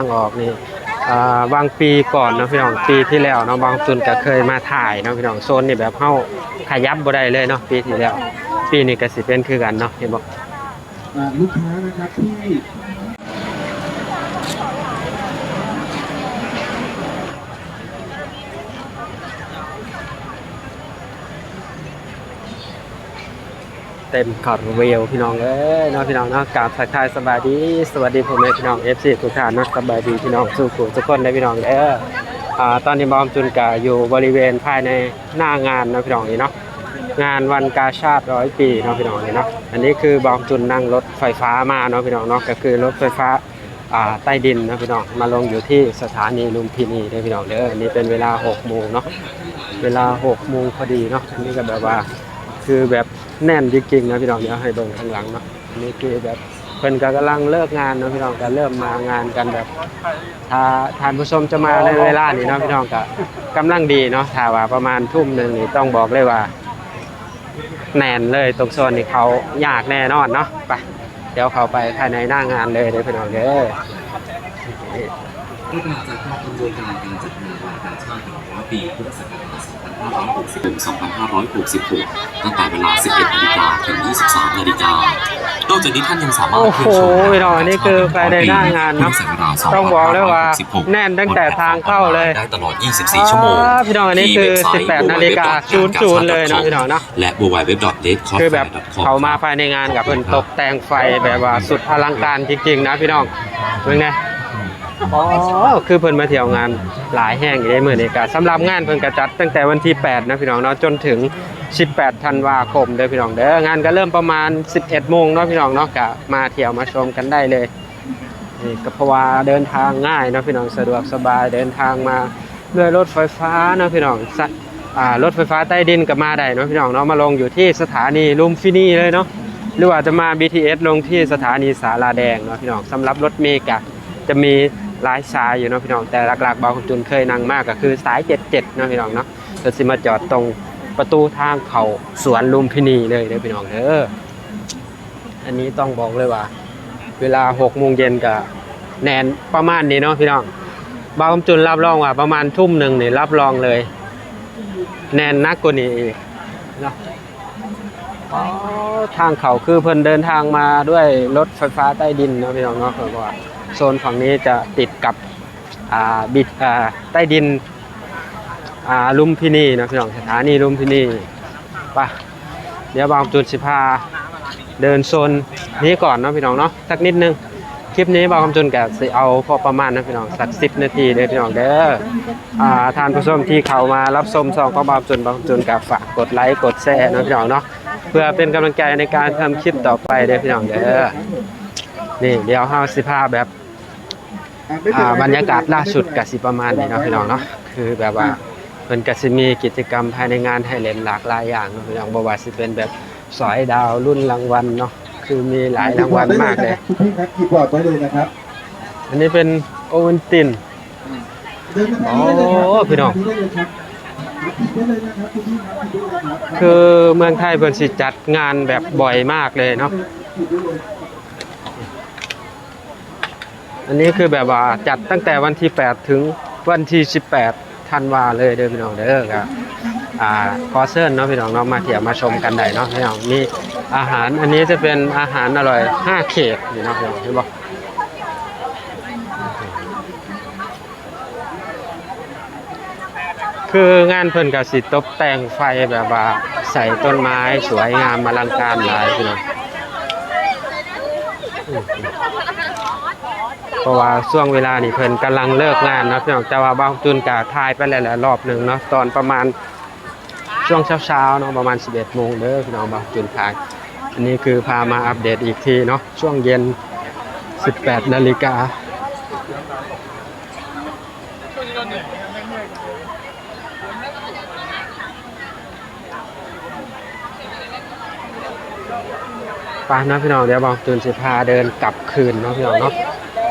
างออกนี่อ่าบางปีก่อนเนาะพี่น้องปีที่แล้วเนาะบางตุนก็เคยมาถ่ายเนาะพี่น้องโซนนี่แบบเข้าขยับบ่ได้เลยเนาะปีที่แล้ว ปีนี้ก็สิเป็นคือกันเนาะเห็นบอกลูกค้านะครับที่ เต็มคาร์เวลพี่น้องเอ้ยเนาะพี่น้องเนาะกราบทักทายสบายดี สวัสดีพ่อแม่พี่น้อง FC ทุกท่านเนาะสบายดีพี่น้องสู้ขู่ทุกคนได้พี่น้องเด้ออ่าตอนนี้บอมจุนกะอยู่บริเวณภายในหน้างานนะพี่น้องนี่เนาะงานวันกาชาติร้อยปีเนาะพี่น้องนี่เนาะอันนี้คือบอมจุนนั่งรถไฟฟ้ามาเนาะพี่น้องเนาะก็คือรถไฟฟ้าอ่าใต้ดินนะพี่น้องมาลงอยู่ที่สถานีลุมพินีเด้อพี่น้องเด้ออันนี้เป็นเวลา6โมงเนาะเวลา6โมงพอดีเนาะอันนี้ก็แบบว่าคือแบบ แน่นจริงๆนะพี่น้องเดี๋ยวให้เบิ่งข้างหลังเนาะนนี้คือแบบเพิ่นก็กำลังเลิกงานเนาะพี่น้องก็เริ่มมางานกันแบบถ้าท่านผู้ชมจะมาในเวลานี้เนาะพี่น้องก็กำลังดีเนาะถ้าว่าประมาณทุ่มหนึ่งนี่ต้องบอกเลยว่าแน่นเลยตรงโซนนี้เขายากแน่นอนเนาะไปเดี๋ยวเขาไปภายในหน้างานเลยเดี๋ยวพี่น้องเด้อก็มาจากการดำเนินการการจัดงานวันกาชาติ100ปีพุทธศัก 2566 ตั้งแต่เวลา 11 นาฬิกาถึง 23 นาฬิกานอกจากนี้ท่านยังสามารถโอ้โหพี่น้องอันนี้คือภายในหน้างานเนาะต้องบอกเลยว่าแน่นตั้งแต่ทางเข้าเลยได้ตลอด 24 ชั่วโมงอ่าพี่น้องอันนี้คือที่เว็บไซต์18 นาฬิกา00เลยเนาะพี่น้องเนาะและ www.redcross.com คือแบบเขามาภายในงานกับเพิ่นตกแต่งไฟแบบว่าสุดอลังการจริงๆนะพี่น้องเป็นไง อ๋อคือเพิ่นมาเที่ยวงานหลายแห่งอยู่ในมื้อนี้ก็สำหรับงานเพิ่นก็จัดตั้งแต่วันที่ 8 นะพี่น้องเนาะจนถึง 18 ธันวาคมเด้อพี่น้องเด้องานก็เริ่มประมาณ 11โมงเนาะพี่น้องเนาะก็มาเที่ยวมาชมกันได้เลยนี่ก็เพราะว่าเดินทางง่ายเนาะพี่น้องสะดวกสบายเดินทางมาด้วยรถไฟฟ้าเนาะพี่น้องอ่ารถไฟฟ้าใต้ดินก็มาได้เนาะพี่น้องเนาะมาลงอยู่ที่สถานีลุมพินีเลยเนาะหรือว่าจะมา BTS ลงที่สถานีสาราแดงเนาะพี่น้องสำหรับรถเมกะจะมี หลายสายอยู่เนาะพี่น้องแต่หลักๆบางคนจุนเคยนั่งมากก็คือสาย 77เนาะพี่น้องเนาะจะสิมาจอดตรงประตูทางเขาสวนลุมพินีเลยเด้อพี่น้องเด้ออันนี้ต้องบอกเลยว่า เวลา6โมงเย็นก็แนนประมาณนี้เนาะพี่น้องบางจุนรับรองว่าประมาณทุ่มหนึ่งนี่รับรองเลย แนนนักกว่านี้อีกเนาะทางเขาคือเพิ่นเดินทางมาด้วยรถไฟฟ้าใต้ดินเนาะพี่น้องเนาะเพราะว่า โซนฝั่งนี้จะติดกับบิดใต้ดินลุมพินีนะพี่น้องสถานีลุมพินีไปเดี๋ยวบางจุดสิพาเดินโซนนี้ก่อนเนาะพี่น้องเนาะสักนิดนึงคลิปนี้บางคำจุนแกสิเอาพอประมาณนะพี่น้องสักสิบนาทีเด้อพี่น้องเด้ออ่าทานผู้ชมที่เข้ามารับชมซองก็บางจุนบางจุนกับฝากกดไลค์กดแชร์นะพี่น้องเนาะเพื่อเป็นกำลังใจในการทำคลิปต่อไปเด้อพี่น้องเด้อนี่เดี๋ยวเฮาสิพาแบบ อ่าไม่เป็นอ่าไรบรรยากาศล่าสุดกับสิประมาณนี้เนาะพี่น้องเนาะคือแบบว่าเพิ่นก็สิมีกิจกรรมภายในงานให้เล่นหลากหลายอย่างเนาะพี่น้องบ่ว่าสิเป็นแบบสอยดาวรุ่นรางวัลเนาะคือมีหลายรางวัลมากเลยคุณพี่ครับคีย์บอร์ดไว้เลยนะครับ อันนี้เป็นโอเวนตินเดินมาทางนี้ได้เลยครับโอ้พี่น้องได้เลยครับได้เลยนะครับคุณพี่ครับคุณพี่ครับคือเมืองไทยเพิ่นสิจัดงานแบบบ่อยมากเลยเนาะ อันนี้คือแบบว่าจัดตั้งแต่วันที่ 8 ถึงวันที่ 18ธันวาเลยเด้อพี่น้องเด้อครับอ่าขอเชิญเนาะพี่น้องเนาะมาเที่ยวมาชมกันได้เนาะพี่น้องมีอาหารอันนี้จะเป็นอาหารอร่อย 5 เขตนี่เนาะพี่น้องเห็นบ่คืองานเพิ่นก็สิตกแต่งไฟแบบว่าใส่ต้นไม้สวยงามอลังการหลายพี่น้อง เพราะว่าช่วงเวลานี่เพิ่นกำลังเลิกงานนะพี่น้องแต่ว่าบางจุนกะทายไปหลายๆรอบหนึ่งเนาะตอนประมาณช่วงเช้าๆเนาะประมาณ 11โมงเด้อพี่น้องบางจุนทายอันนี้คือพามาอัปเดตอีกทีเนาะช่วงเย็น 18นาฬิกาไปนะพี่น้องเดี๋ยวบางจุนสิพาเดินกลับคืนเนาะพี่น้องเนาะ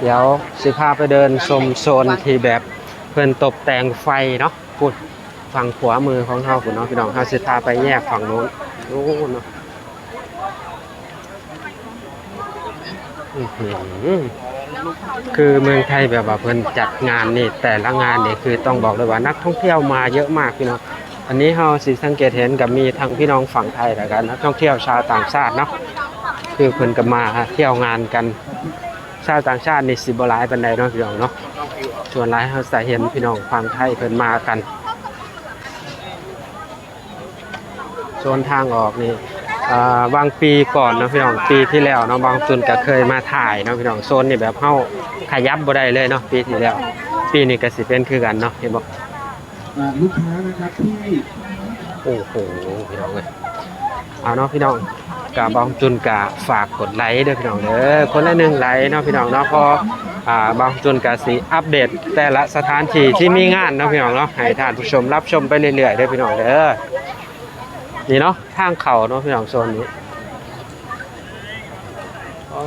เดี๋ยวสิพาไปเดินชมโซนที่แบบเพิ่นตกแต่งไฟเนาะพูดฝั่งขวามือของเฮาพุ่นเนาะพี่น้องเฮาสิพาไปแยกฝั่งโน้นโน้นเนาะคือเมืองไทยแบบว่าเพิ่นจัดงานนี่แต่ละงานนี่คือต้องบอกเลยว่านักท่องเที่ยวมาเยอะมากพี่น้องอันนี้เฮาสิสังเกตเห็นกับมีทั้งพี่น้องฝั่งไทยแล้วกันนักท่องเที่ยวชาวต่างชาติเนาะคือเพิ่นก็มาเที่ยวงานกัน ชาวต่างชาตินี่สิบ่หลายปานใดเนาะพี่น้องเนาะส่วนหลายเฮาจะเห็นพี่น้องฝั่งไทยเพิ่นมากันโซนทางออกนี่อ่าบางปีก่อนเนาะพี่น้องปีที่แล้วเนาะบางตุนก็เคยมาถ่ายเนาะพี่น้องโซนนี่แบบเฮาขยับบ่ได้เลยเนาะปีที่แล้ว ปีนี้ก็สิเป็นคือกันเนาะเห็นบ่อ่าลูกค้านะครับที่โอ้โหพี่น้องเอ้ยเอาเนาะพี่น้อง กะบางจุนกะฝากกดไลค์ด้อพี่น้องเด้อคนละหนึ่งไลค์เนาะพี่น้องเนาะพออ่าบางจุนกะสิอัปเดต แต่ละสถานที่ที่มีงานเนาะพี่น้องเนาะให้ท่านผู้ชมรับชมไปเรื่อยๆด้อพี่น้องเด้อนี่เนาะทางเขาเนาะพี่น้องโซนนี้โอ้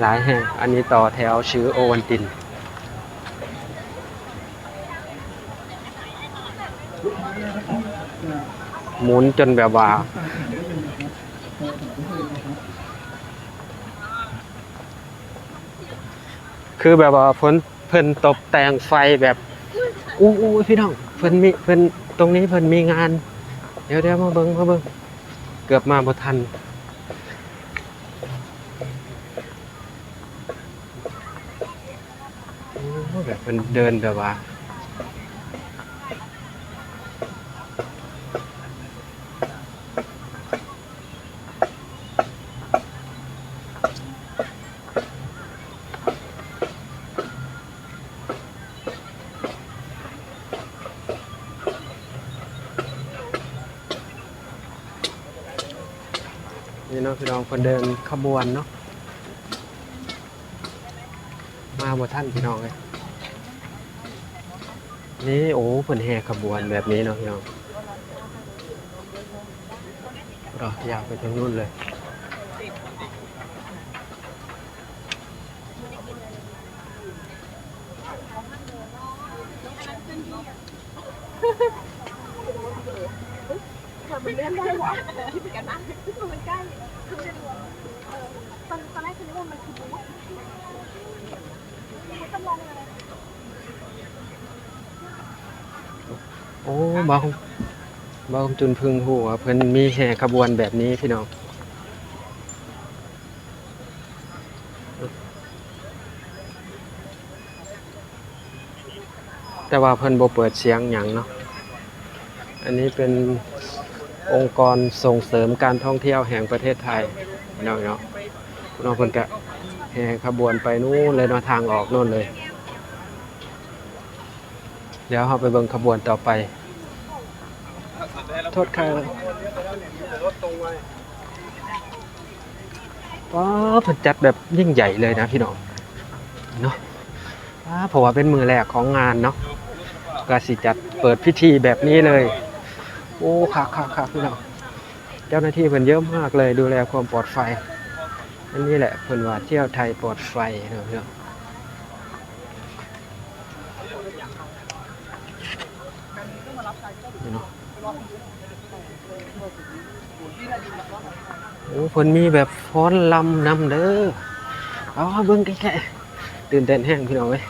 หลายแห่งอันนี้ต่อแถวชื่อโอวันตินหมุนจนแบบว่า คือแบบว่าเพิ่นเพิ่นตกแต่งไฟแบบอู้อู้พี่น้องเพิ่นมีเพิ่นตรงนี้เพิ่นมีงาน เดี๋ยวเดี๋ยวมาเบิ้งมาเบิ้งเกือบมาบ่ทันโอ้แบบเพิ่นเดินแบบว่า นี่เนาะพี่น้องคนเดินขบวนเนาะมาบ่ท่านพี่น้องเลยนี่โอ้เพิ่นแห่ขบวนแบบนี้เนาะพี่น้องรอยาวไปทางนู้นเลย เธอมันเลื่อนได้หวะคิดเหมือนกันนะคือมันใกล้คือมันเออตอนตอนแรกคือว่ามันคือบูธบูธจำลองเลยโอ้มางบางจุนพึงหูว่าเพิ่นมีแห่ขบวนแบบนี้พี่น้องแต่ว่าเพิ่นบ่เปิดเสียงหยังเนาะ อันนี้เป็น องค์กรส่งเสริมการท่องเที่ยวแห่งประเทศไทยพี่น้องเนาะพี่น้องเพิ่นก็แห่ขบวนไปนู่นเลยเนาะทางออกนู่นเลย เดี๋ยวเราไปเบิ่งขบวนต่อไป โทษค่ะว้าวเพิ่นจัดแบบยิ่งใหญ่เลยนะพี่น้องเนาะเพราะว่าเป็นมือแรกของงานเนาะก็สิจัดเปิดพิธีแบบนี้เลย โอ้ค่ะค่ะค่ะพี่น้องเจ้าหน้าที่เพิ่นเยอะมากเลยดูแลความปลอดภัยอันนี้แหละเพิ่นว่าเที่ยวไทยปลอดภัยเนาะพี่น้องนี่เนาะโอ้เพิ่นมีแบบฟ้อนลำนำเด้อเอเบิ่งแค่ๆตื่นเต้นแห้งพี่น้องเว้ย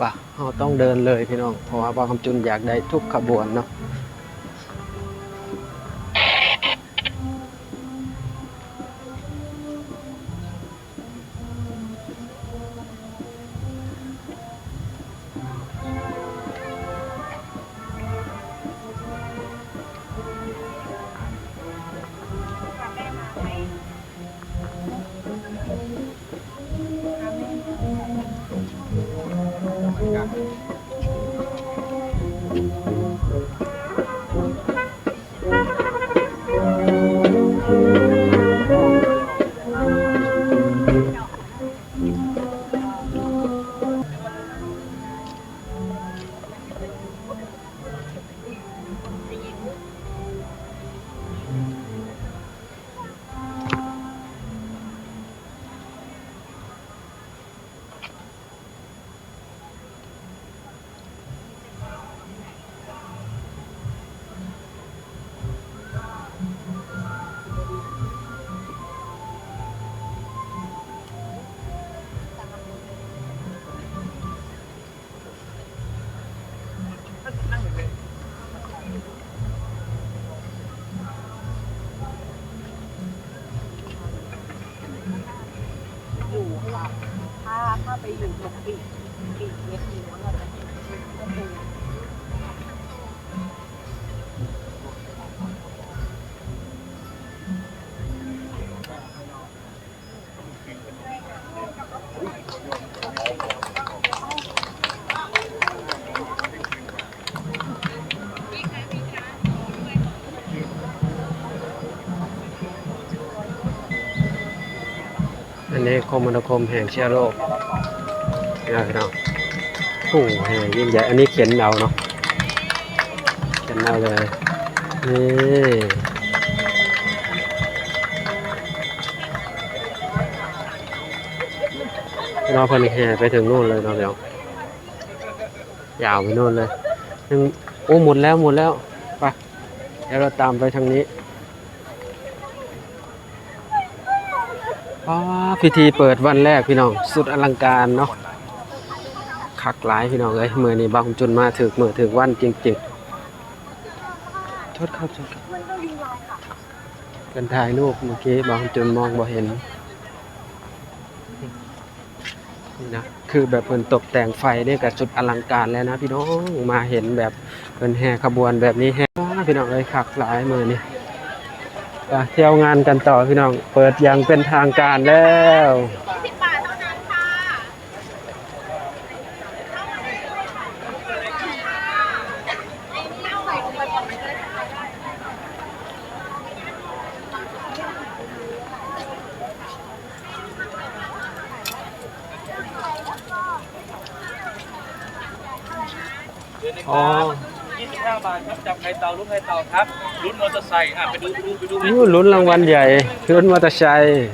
ว่าเราต้องเดินเลยพี่น้อง เพราะว่าบางคำจุนอยากได้ทุกขบวนเนาะ ถ้าถ้าไปอยู่ตรงปีกปีกเล็กหรือว่าเราจะเห็นก็คือ อันนี้คมนาคมแห่งเชื้อโรคนี่พี่น้องโอ้โหแห่ยิ่งใหญ่ อันนี้เขียนเอาเนาะ เขียนเอาเลย นี่พี่น้องเพิ่นแห่ไปถึงนู่นเลยเนาเดี๋ยวยาวไปนู่นเลยยังโอ้หมดแล้วหมดแล้ว ไป เดี๋ยวเราตามไปทางนี้ อ๋อ พิธีเปิดวันแรกพี่น้อง สุดอลังการเนาะคักหลายพี่น้องเอ้ยมือนี้บางจุนมาถึกมือถึกวันจริงๆโทษครับโทษครับกันถ่ายรูปเมื่อกี้บางจุนมองบ่เห็นนี่นะคือแบบเพิ่นตกแต่งไฟเนี่ยกับจุดอลังการแล้วนะ พี่น้องมาเห็นแบบเพิ่นแห่ขบวนแบบนี้แห่พี่น้องเอ้ยคักหลายมือนี่ เที่ยวงานกันต่อพี่น้อง เปิดอย่างเป็นทางการแล้ว สิบบาทเท่านั้นค่ะ อ๋อ 25 บาทครับจับไข่เต่าลุ้นไข่เต่าครับลุ้นมอเตอร์ไซค์อะไปดูไปดูไปดูไหมอู้ลุ้นรางวัลใหญ่ลุ้นมอเตอร์ไซค์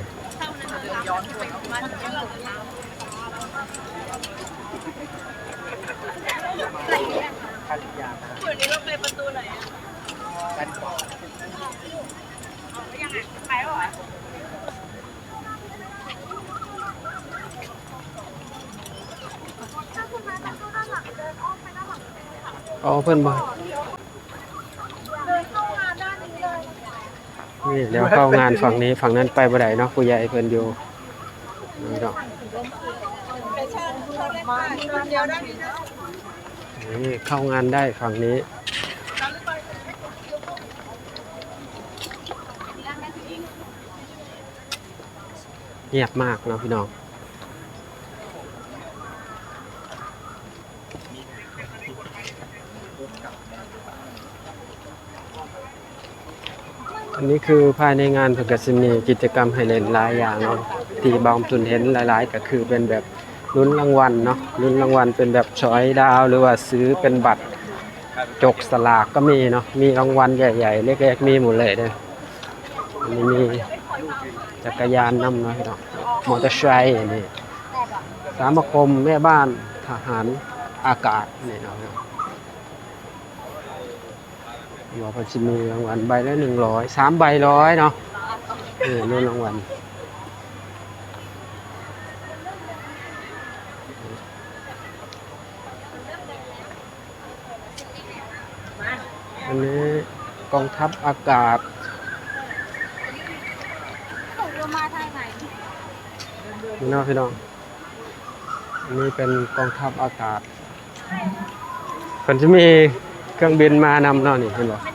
อ๋อเพิ่อนบอก เดินเข้างานด้านนี้เลย นี่เดี๋ยวเข้างานฝั่งนี้ฝั่งนั้นไปบ่ได้เนาะผู้ใหญ่เพิ่นอยู่นี่เนาะนี่เข้างานได้ฝั่งนี้เงียบมากเนาะพี่น้อง อันนี้คือภายในงานเพิ่นก็สิมีกิจกรรมให้เล่นหลายอย่างเนาะที่บางจุนเห็นหลาย ๆ ก็คือเป็นแบบลุ้นรางวัลเนาะลุ้นรางวัลเป็นแบบช้อยดาวหรือว่าซื้อเป็นบัตรจกสลากก็มีเนาะมีรางวัลใหญ่ๆเล็กๆมีหมดเลยเด้ออันนี้มีจักรยานนำเนาะพี่น้องมอเตอร์ไซค์นี่สามคมแม่บ้านทหารอากาศนี่เนาะ พี่น้องบอกว่าจะมีรางวัลใบละหนึ่งร้อยสามใบร้อยเนาะเออนู่นรางวัลอันนี้กองทัพอากาศนี่นาะพี่น้อง อันนี้เป็นกองทัพอากาศเพิ่นจะมี เครื่องบินมานำเนาะนี่เห็นบ่ไม่